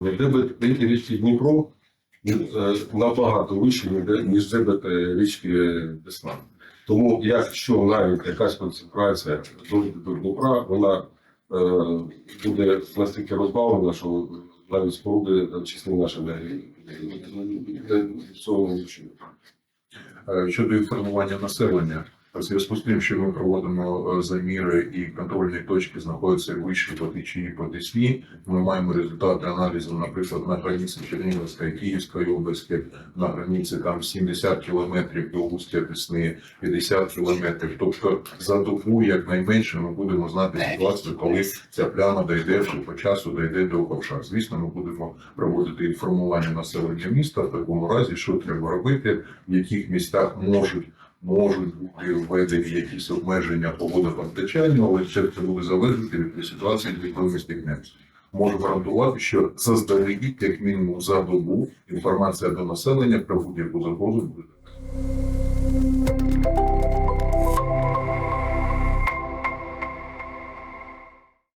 Дебет річки Дніпро е, набагато вищий, ніж- дебет е, річки Десна. Тому якщо навіть якась концентрація до Дніпра, вона е, буде настільки розбавлена, що навіть споруди чисні наші не. Е, Щодо інформування населення, в зв'язку з тим, що ми проводимо е, заміри і контрольні точки знаходяться вище по течії по Десні, ми маємо результати аналізу, наприклад, на границі Чернігівської, Київської області, на границі там 70 кілометрів до устя Десни, 50 кілометрів. Тобто за добу, якнайменше, ми будемо знати ситуацію, коли ця пляма дійде вже по часу, дійде до ковша. Звісно, ми будемо проводити інформування населення міста в такому разі, що треба робити, в яких містах можуть можуть бути введені якісь обмеження по водопостачанню, але це буде залежати від ситуації від відомості князів. Можу гарантувати, що заздалегідь, як мінімум за добу, інформація до населення про будь-яку загрозу буде.